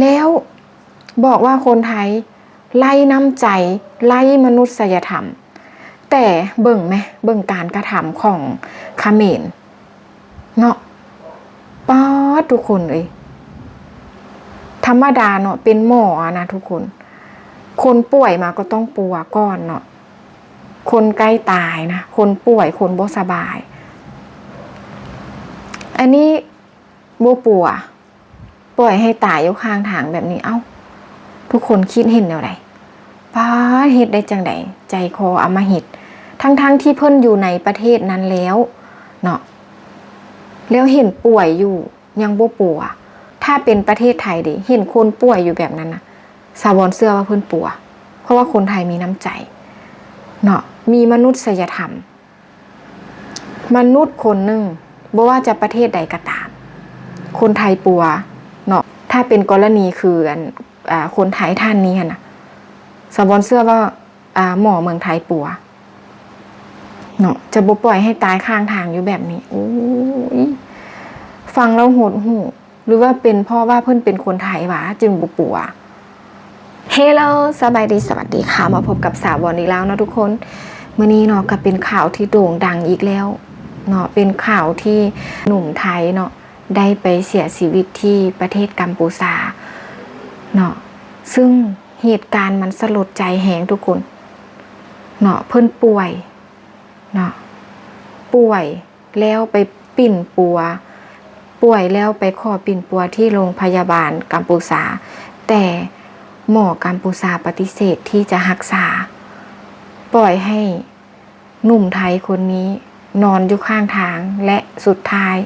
แล้วบอกว่าคนไทยไล่น้ำใจไล่มนุษยธรรม แต่เบิ่งไหมเบิ่งการกระทำของคาเมรเนาะป๊าดทุกคนเลยธรรมดาเนาะเป็นหมอนะทุกคน คนป่วยมาก็ต้องปัวก่อนเนาะคนใกล้ตายนะ คนป่วยคนบ่สบาย อันนี้บ่ปัว ปล่อยให้ตายอยู่ข้างทางแบบนี้ เอ้า ทุกคนคิดเห็นแนวใดป้าเฮ็ดได้จังใดใจคออำมหิต ทั้งๆทที่เพิ่นอยู่ในประเทศนั้นแล้วเนาะแล้วเห็นป่วยอยู่ยังบ่ปัวถ้าเป็นประเทศไทยดิเห็นคนป่วยอยู่แบบนั้นนะสาวอนเสื้อว่าเพิ่นปัว เพราะว่าคนไทยมีน้ำใจเนาะมีมนุษยธรรม มนุษย์คนหนึ่งบ่ว่าจะประเทศใดก็ตาม คนไทยปัวเนาะถ้าเป็นกรณีคืออันอ่าคนไทยท่านนี้นะสปอนเสื้อว่าอ่าหมอเมืองไทยปัวเนาะจะบ่ปล่อยให้ตายข้างทางอยู่แบบนี้โอ้ยฟังแล้วโหดหูหรือว่าเป็นพ่อว่าเพิ่อนเป็นคนไทยวะจึงบ่ปัวเฮลโลสบายดีสวัสดีค่ะ มาพบกับสาวบอลอีกแล้วเนาะทุกคนมื้อนี้เนาะก็เป็นข่าวที่โด่งดังอีกแล้วเนาะเป็นข่าวที่หนุ่มไทยเนาะ ได้ไปเสียชีวิตที่ประเทศกัมพูชาเนาะซึ่งเหตุการณ์มันสลดใจแหงทุกคนเนาะเพิ่นป่วยเนาะป่วยแล้วไปปิ่นปัว ป่วยแล้วไปขอปิ่นปัวที่โรงพยาบาลกัมพูชาแต่หมอกัมพูชาปฏิเสธที่จะรักษา ปล่อยให้หนุ่มไทยคนนี้นอนอยู่ข้างทางและสุดท้าย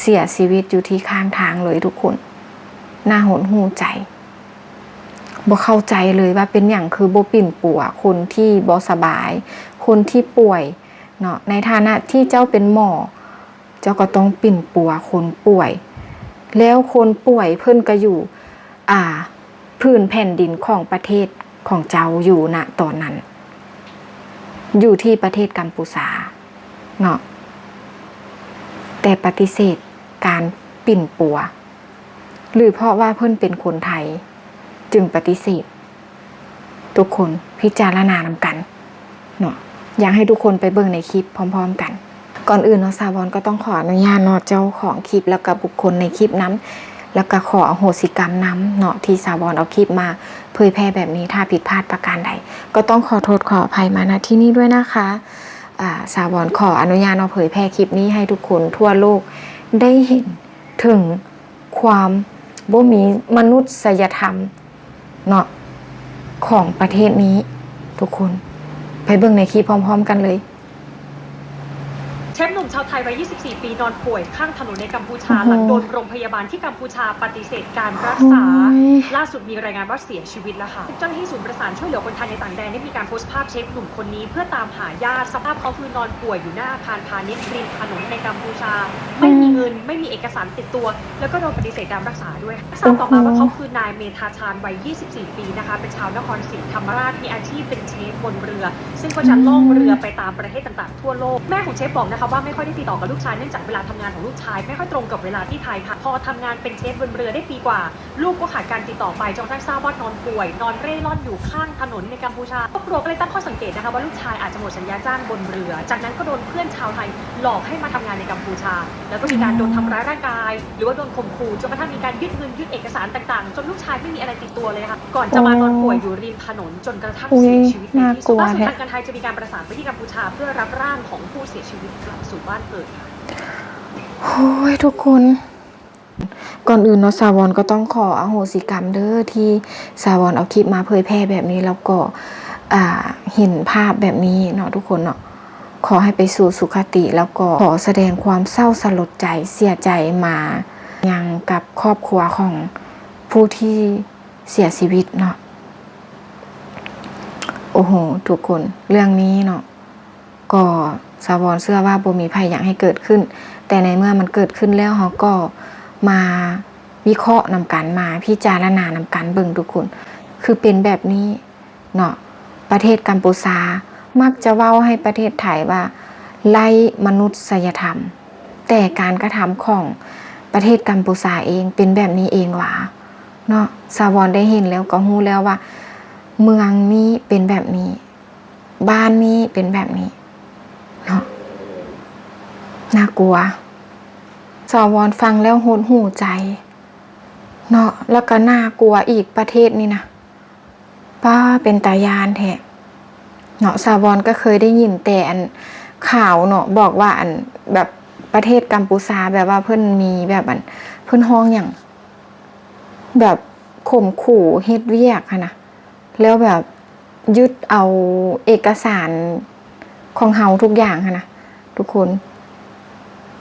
เสียชีวิตอยู่ที่ข้างทางเลยทุกคนน่าหดหูใจบ่เข้าใจเลยว่าเป็นอย่างคือบ่ปิ่นปัวคนที่บ่สบาย คนที่ป่วยเนาะในฐานะที่เจ้าเป็นหมอ เจ้าก็ต้องปิ่นปัวคนป่วย แล้วคนป่วยเพิ่นก็อยู่ อ่า พื้นแผ่นดินของประเทศของเจ้าอยู่ณตอนนั้น อยู่ที่ประเทศกัมพูชาเนาะแต่ปฏิเสธ การปิ่นปัว หรือเพราะว่าเพิ่นเป็นคนไทย จึงปฏิเสธ ทุกคนพิจารณานำกันเนาะอยากให้ทุกคนไปเบิ่งในคลิปพร้อม ๆ กัน ก่อนอื่นเนาะซาบอนก็ต้องขออนุญาตเนาะเจ้าของคลิปแล้วก็บุคคลในคลิปนั้น แล้วก็ขออโหสิกรรมน้ำเนาะที่ซาบอนเอาคลิปมา เผยแพร่แบบนี้ถ้าผิดพลาดประการใด ก็ต้องขอโทษขออภัยมาณที่นี่ด้วยนะคะอ่าซาบอนขออนุญาตเอาเผยแพร่คลิปนี้ให้ทุกคนทั่วโลก ได้เห็นถึงความบ่มีมนุษยธรรมเนาะของประเทศนี้ ทุกคน ไปเบิ่งในคลิปพร้อม ๆ กันเลย เชฟหนุ่มชาวไทยวัย 24 ปีนอนป่วยข้างถนนในกัมพูชา โอ้โห หลังโดนโรงพยาบาลที่กัมพูชาปฏิเสธการรักษาโอ้ยล่าสุดมีรายงานว่าเสียชีวิตแล้วค่ะ เจ้าหน้าที่ศูนย์ประสานช่วยเหลือคนไทยในต่างแดนได้มีการโพสต์ภาพเชฟหนุ่มคนนี้เพื่อตามหาญาติสภาพเขาคือนอนป่วยอยู่หน้าอาคารพาณิชย์ริมถนนในกัมพูชา ไม่มีเงินไม่มีเอกสารติดตัว แล้วก็โดนปฏิเสธการรักษาด้วยทราบต่อมาว่าเขาคือนายเมธาชาญวัย 24 ปีนะคะ เป็นชาวนครศรีธรรมราชมีอาชีพเป็นเชฟบนเรือ ซึ่งก็จะล่องเรือไปตามประเทศต่างๆทั่วโลกแม่ของเชฟบอกนะคะว่าไม่ค่อยได้ติดต่อกับลูกชายเนื่องจากเวลาทำงานของลูกชาย ไม่ค่อยตรงกับเวลาที่ไทยค่ะ พอทำงานเป็นเชฟบนเรือได้ปีกว่า ลูกก็ขาดการติดต่อไปจนกระทั่งทราบว่านอนป่วย นอนเร่ร่อนอยู่ข้างถนนในกัมพูชาครอบครัวก็เลยตั้งข้อสังเกตนะคะว่าลูกชายอาจจะหมดสัญญาจ้างบนเรือ จากนั้นก็โดนเพื่อนชาวไทยหลอกให้มาทำงานในกัมพูชา แล้วก็มีการโดนทำร้ายร่างกาย หรือว่าโดนข่มขู่จนกระทั่งมีการยึดเงินยึดเอกสารต่างๆ จนลูกชายไม่มีอะไรติดตัวเลยค่ะ ก่อนจะมานอนป่วยอยู่ริมถนนจนกระทั่งเสียชีวิตในที่สุดอุ๊ยล่าสุดน่ากลัวแฮะทางการไทยจะมีการประสานไปที่กัมพูชาเพื่อรับร่างของผู้เสียชีวิตกสู่บ้านเกิดค่ะโอ้ยทุกคน ก่อนอื่นเนาะสาวอนก็ต้องขออโหสิกรรมเด้อที่สาวอนเอาคลิปมาเผยแพร่แบบนี้แล้วก็เห็นภาพแบบนี้เนาะทุกคนเนาะขอให้ไปสู่สุคติแล้วก็ขอแสดงความเศร้าสลดใจเสียใจมายังกับครอบครัวของผู้ที่เสียชีวิตเนาะโอ้โห ทุกคนเรื่องนี้เนาะก็ สาวอนเชื่อว่าบ่มีภัยอยากให้เกิดขึ้น แต่ในเมื่อมันเกิดขึ้นแล้วเขาก็มาวิเคราะห์นำกันมาพิจารณานำกันเบิ่งทุกคน คือเป็นแบบนี้เนาะประเทศกัมพูชามักจะเว้าให้ประเทศไทยว่าไล่มนุษยธรรม แต่การกระทำของประเทศกัมพูชาเองเป็นแบบนี้เองหว่าเนาะสาวรได้เห็นแล้วก็รู้แล้วว่า เมืองนี้เป็นแบบนี้ บ้านนี้เป็นแบบนี้ เนาะน่ากลัวสาวรฟังแล้วโหดหูใจ เนาะแล้วก็น่ากลัวอีกประเทศนี้นะป้าเป็นตายานแท้เนาะสาวรก็เคยได้ยินแต่อันข่าวเนาะบอกว่าอันแบบประเทศกัมพูชาแบบว่าเพิ่นมีแบบอันเพิ่นห้องอย่าง แบบข่มขู่เฮ็ดเวียกอะนะแล้วแบบยึดเอาเอกสาร ของเฮาทุกอย่างอะนะทุกคน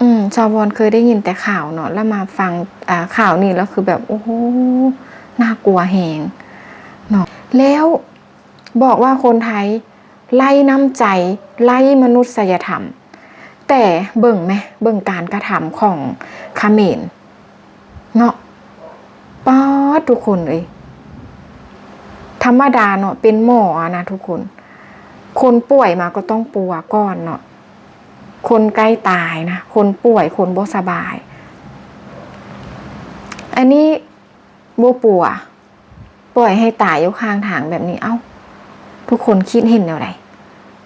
อืมชาววอนเคยได้ยินแต่ข่าวเนาะแล้วมาฟังอ่าข่าวนี้แล้วคือแบบโอ้โหน่ากลัวแหงเนาะแล้วบอกว่าคนไทยไล่น้ำใจ ไล่มนุษยธรรม แต่เบิ่งไหมเบิ่งการกระทำของคาเมรเนาะป๊าดทุกคนเลยธรรมดาเนาะเป็นหมออะนะทุกคน คนป่วยมาก็ต้องปัวก่อนเนาะคนใกล้ตายนะ คนป่วยคนบ่สบาย อันนี้บ่ปัวปล่อยให้ตายอยู่ข้างทางแบบนี้เอ้า ทุกคนคิดเห็นแนวใด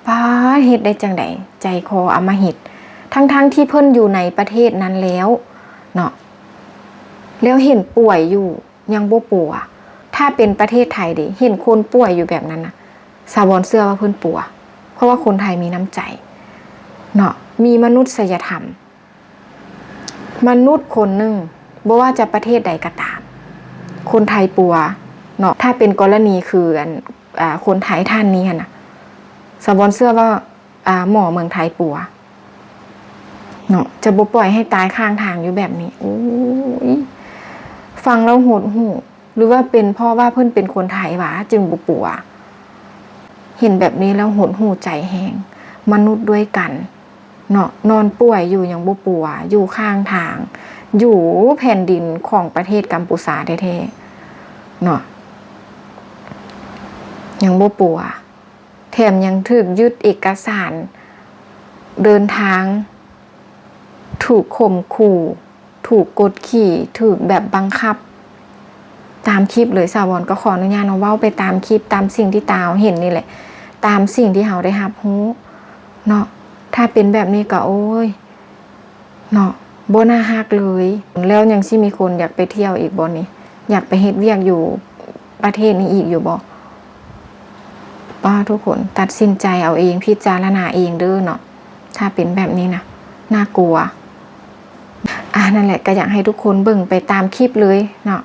ป้าเฮ็ดได้จังไดใจคออำมหิตทั้งๆที่เพิ่นอยู่ในประเทศนั้นแล้วเนาะแล้วเห็นป่วยอยู่ยังบ่ปัวถ้าเป็นประเทศไทยดิเห็นคนป่วยอยู่แบบนั้นนะ สาวอนเสื้อว่าเพิ่อนปัว เพราะว่าคนไทยมีน้ำใจเนาะมีมนุษยธรรม มนุษย์คนหนึ่งบ่ว่าจะประเทศใดก็ตาม คนไทยปัวเนาะถ้าเป็นกรณีคืออันอ่าคนไทยท่านนี้นะสปอนเซอร์ว่าอ่าหมอเมืองไทยปัวเนาะจะบ่ปล่อยให้ตายข้างทางอยู่แบบนี้โอ้ยฟังแล้วโหดหูหรือว่าเป็นเพ่อว่าเพิ่อนเป็นคนไทยวะจึงบ่ปัว เห็นแบบนี้แล้วหดหูใจแหงมนุษย์ด้วยกันเนาะนอนป่วยอยู่อย่างบุปัว อยู่ข้างทาง อยู่แผ่นดินของประเทศกัมพูชาแท้ๆเนาะยังบุปัว แถมยังถูกยึดเอกสาร เดินทาง ถูกข่มขู่ ถูกกดขี่ ถูกแบบบังคับ ตามคลิปเลยสาวรก็ขออนุญาตเอาเว้าไปตามคลิปตามสิ่งที่ตาเห็นนี่แหละ ตามสิ่งที่เราได้รับรู้เนาะถ้าเป็นแบบนี้ก็โอ้ยเนาะบ่น่าฮักเลย แล้วยังสิมีคนอยากไปเที่ยวอีกบ่นี่อยากไปเฮ็ดเวียกอยู่ประเทศนี้อีกอยู่บ่ป้าทุกคนตัดสินใจเอาเองพิจารณาเองเด้อเนาะถ้าเป็นแบบนี้นะน่ากลัวอ่านั่นแหละก็อยากให้ทุกคนเบิ่งไปตามคลิปเลยเนาะ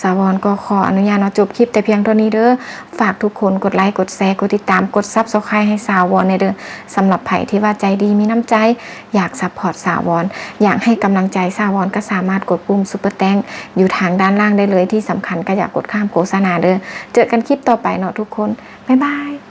สาวรก็ขออนุญาตเนาะจบคลิปแต่เพียงเท่านี้เด้อฝากทุกคนกดไลค์กดแชร์กดติดตามกดซับสไครต์ให้สาวรในเด้อสำหรับไผ่ที่ว่าใจดีมีน้ำใจ อยากซัพพอร์ตสาวรอยากให้กำลังใจสาวรก็สามารถกดปุ่มซุปเปอร์แตงอยู่ทางด้านล่างได้เลยที่สำคัญก็อยากกดข้ามโฆษณาเด้อเจอกันคลิปต่อไปเนาะทุกคนบ๊ายบาย